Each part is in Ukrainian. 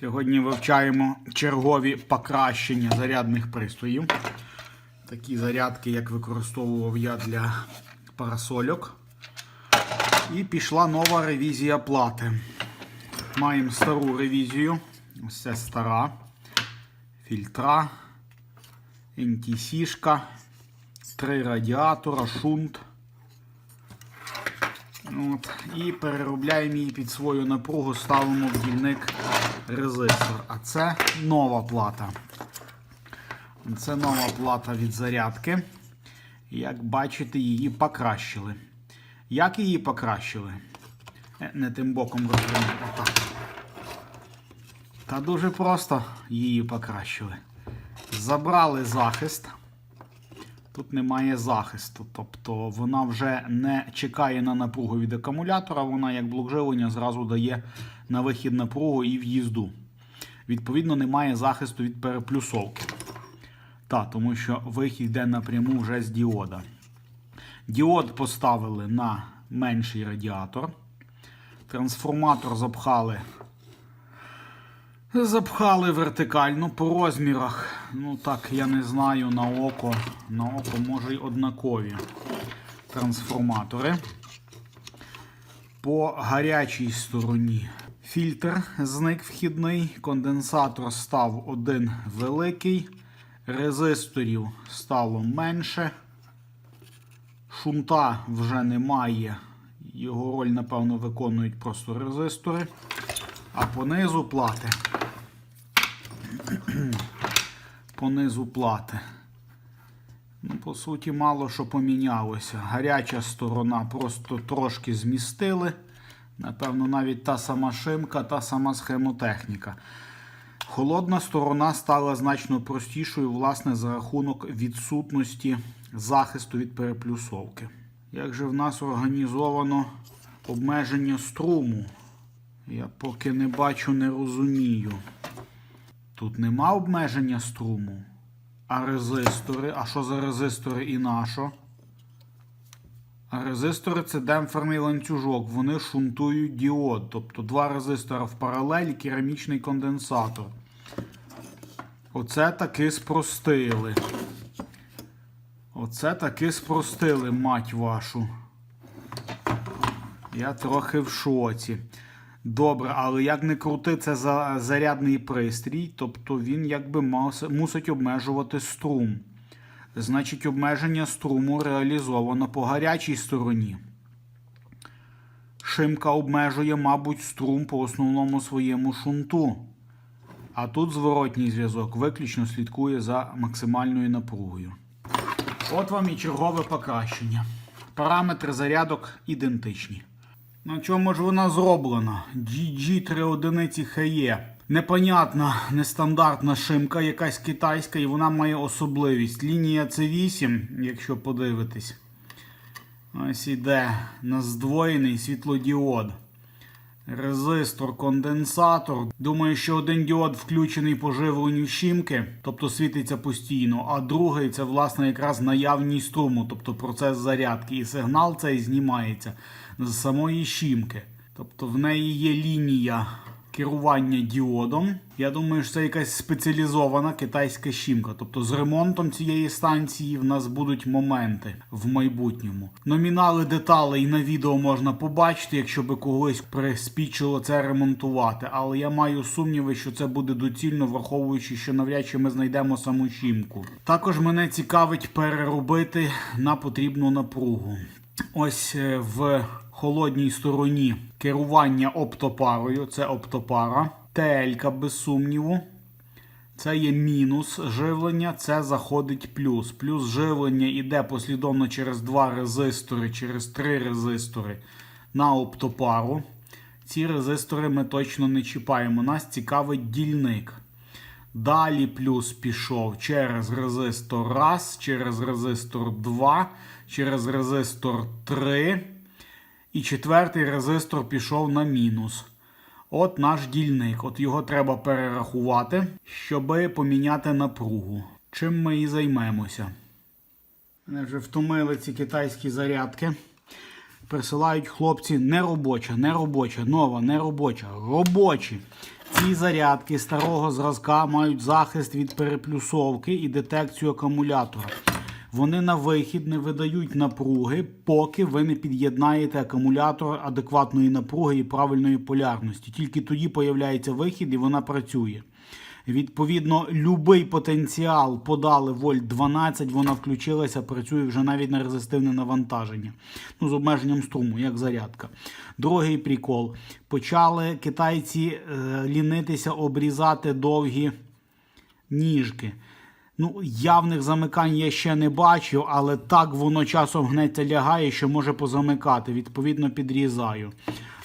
Сьогодні вивчаємо чергові покращення зарядних пристроїв. Такі зарядки, як використовував я для парасольок. І пішла нова ревізія плати. Маємо стару ревізію. Ось стара. Фільтра, NTC-шка, три радіатора, шунт. От. І переробляємо її під свою напругу, ставимо в дільник резистор. А це нова плата. Це нова плата від зарядки. Як бачите, її покращили. Як її покращили? Е, Не тим боком розвернути. Отак. Та дуже просто її покращили. Забрали захист. Тут немає захисту, тобто вона вже не чекає на напругу від акумулятора, вона як блок живлення зразу дає на вихід напругу і в'їзду. Відповідно, немає захисту від переплюсовки. Та, тому що вихід йде напряму вже з діода. Діод поставили на менший радіатор. Трансформатор запхали Запхали вертикально по розмірах. Ну так, я не знаю на око. На око може й однакові трансформатори. По гарячій стороні фільтр зник вхідний, конденсатор став один великий, резисторів стало менше. Шунта вже немає. Його роль, напевно, виконують просто резистори. А понизу плати. Понизу плати. Ну, по суті, мало що помінялося. Гаряча сторона просто трошки змістили. Напевно, навіть та сама шимка, та сама схемотехніка. Холодна сторона стала значно простішою, власне, за рахунок відсутності захисту від переплюсовки. Як же в нас організовано обмеження струму? Я поки не бачу, не розумію. Тут нема обмеження струму. А резистори? А що за резистори і на що? А резистори це демпферний ланцюжок. Вони шунтують діод. Тобто два резистора в паралелі, керамічний конденсатор. Оце таки спростили. Оце таки спростили, мать вашу. Я трохи в шоці. Добре, але як не крути, це зарядний пристрій, тобто він якби мусить обмежувати струм. Значить, обмеження струму реалізовано по гарячій стороні. Шимка обмежує, мабуть, струм по основному своєму шунту. А тут зворотній зв'язок виключно слідкує за максимальною напругою. От вам і чергове покращення. Параметри зарядок ідентичні. На чому ж вона зроблена? GG3 одиниці ХЕ. Непонятна, нестандартна шимка, якась китайська, і вона має особливість. Лінія C8, якщо подивитись. Ось іде на здвоєний світлодіод. Резистор, конденсатор. Думаю, що один діод включений по живленню щімки, тобто світиться постійно, а другий це власне якраз наявність струму, тобто процес зарядки. І сигнал цей знімається з самої щімки. Тобто в неї є лінія керування діодом. Я думаю, що це якась спеціалізована китайська щімка. Тобто з ремонтом цієї станції в нас будуть моменти в майбутньому. Номінали деталей на відео можна побачити, якщо би когось приспічило це ремонтувати. Але я маю сумніви, що це буде доцільно, враховуючи, що навряд чи ми знайдемо саму щімку. Також мене цікавить переробити на потрібну напругу. Ось е, в холодній стороні керування оптопарою. Це оптопара. ТЛ, без сумніву. Це є мінус живлення, це заходить плюс. Плюс живлення йде послідовно через два резистори, через три резистори на оптопару. Ці резистори ми точно не чіпаємо. Нас цікавить дільник. Далі плюс пішов через резистор 1, через резистор 2, через резистор 3. І четвертий резистор пішов на мінус. От наш дільник. От його треба перерахувати, щоб поміняти напругу. Чим ми і займемося. Мене вже втомили ці китайські зарядки. Присилають хлопці не робоча, не робоча, нова, не робоча, робочі. Ці зарядки старого зразка мають захист від переплюсовки і детекцію акумулятора. Вони на вихід не видають напруги, поки ви не під'єднаєте акумулятор адекватної напруги і правильної полярності. Тільки тоді появляється вихід і вона працює. Відповідно, будь-який потенціал подали вольт 12, вона включилася, працює вже навіть на резистивне навантаження. Ну, з обмеженням струму, як зарядка. Другий прикол. Почали китайці е, лінитися обрізати довгі ніжки. Ну, явних замикань я ще не бачив, але так воно часом гнеться лягає, що може позамикати. Відповідно, підрізаю.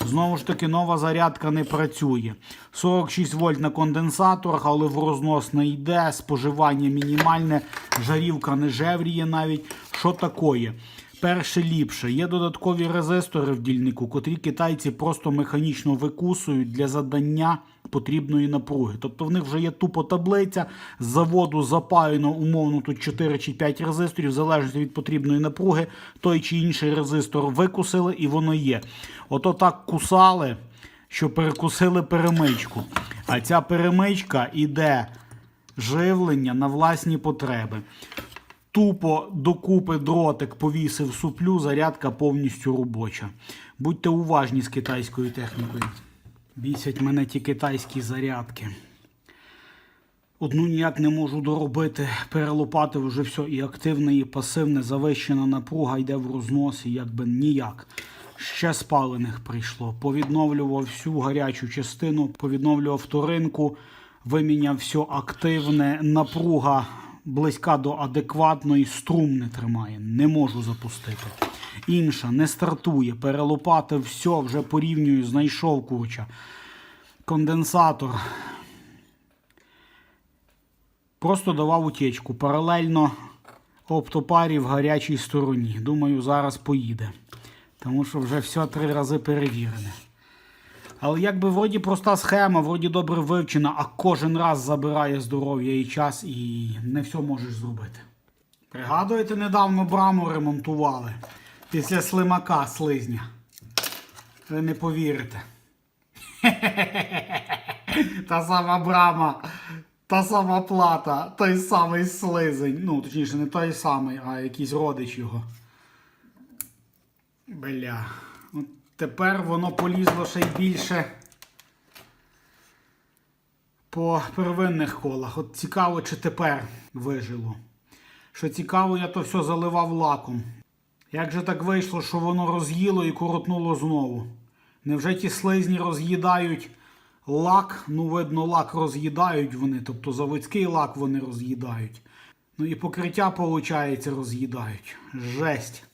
Знову ж таки, нова зарядка не працює. 46 вольт на конденсаторах, але в рознос не йде, споживання мінімальне, жарівка не жевріє навіть. Що такое? Перше ліпше. Є додаткові резистори в дільнику, котрі китайці просто механічно викусують для задання потрібної напруги. Тобто в них вже є тупо таблиця, з заводу запаяно умовно тут 4 чи 5 резисторів, в залежності від потрібної напруги, той чи інший резистор викусили і воно є. Ото так кусали, що перекусили перемичку. А ця перемичка іде живлення на власні потреби. Тупо докупи дротик повісив суплю, зарядка повністю робоча. Будьте уважні з китайською технікою. Бісять мене ті китайські зарядки. Одну ніяк не можу доробити, перелопати вже все і активне, і пасивне, завищена напруга йде в рознос, і якби ніяк. Ще спалених прийшло. Повідновлював всю гарячу частину, повідновлював вторинку, виміняв все активне, напруга близька до адекватної, струм не тримає. Не можу запустити. Інша не стартує, перелопати все, вже порівнюю, знайшов курча. Конденсатор. Просто давав утечку. Паралельно оптопарі в гарячій стороні. Думаю, зараз поїде. Тому що вже все три рази перевірене. Але якби вроді проста схема, вроді добре вивчена, а кожен раз забирає здоров'я і час, і не все можеш зробити. Пригадуєте, недавно браму ремонтували після слимака слизня. Ви не повірите. Та сама брама, та сама плата, той самий слизень. Ну, точніше, не той самий, а якийсь родич його. Бля. Тепер воно полізло ще й більше по первинних колах. От цікаво, чи тепер вижило. Що цікаво, я то все заливав лаком. Як же так вийшло, що воно роз'їло і коротнуло знову? Невже ті слизні роз'їдають лак? Ну, видно, лак роз'їдають вони, тобто заводський лак вони роз'їдають. Ну і покриття, виходить, роз'їдають. Жесть.